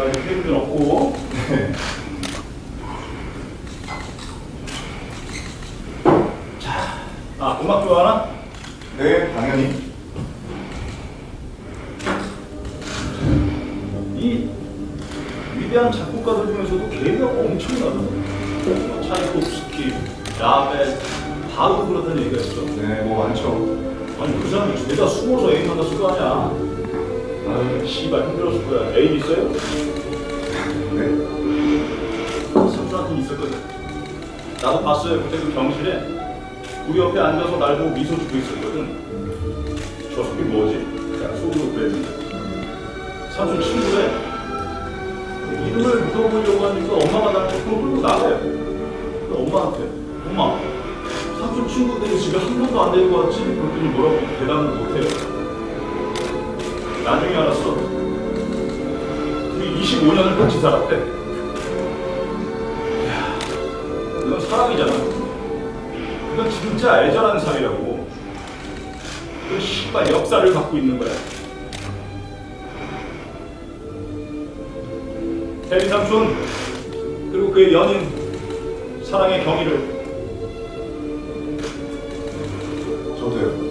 자, 이제 테이블 넣고. 자, 아, 음악 좋아하나? 네, 당연히. 이 위대한 작곡가들 중에서도 개가 엄청나다. 뭐 차이콥스키, 라벨, 바도 그렇다는 얘기가 있어. 네, 뭐 많죠. 아니 그 사람이 죄다 숨어서 애인 만났을 거 아니야. 아유 씨발 힘들었을 거야. 애인 있어요? 있었거든. 나도 봤어요. 그때 그 병실에 우리 옆에 앉아서 날 보고 미소 주고 있었거든. 저 새끼 뭐지? 야, 속으로 그랬는데. 삼촌 친구래. 이름을 물어보려고 하니까 엄마가 그걸 끌고 나가요. 엄마한테 엄마 삼촌 친구들이 집에 한 명도 안 데리고 왔지? 그랬더니 뭐라고 대답을 못해요. 나중에 알았어. 그게 25년을 같이 살았대. 사랑이잖아. 이건 진짜 애절한 사이라고. 그 씨발 역사를 갖고 있는 거야. 태민 삼촌 그리고 그의 연인 사랑의 경위를 저도요.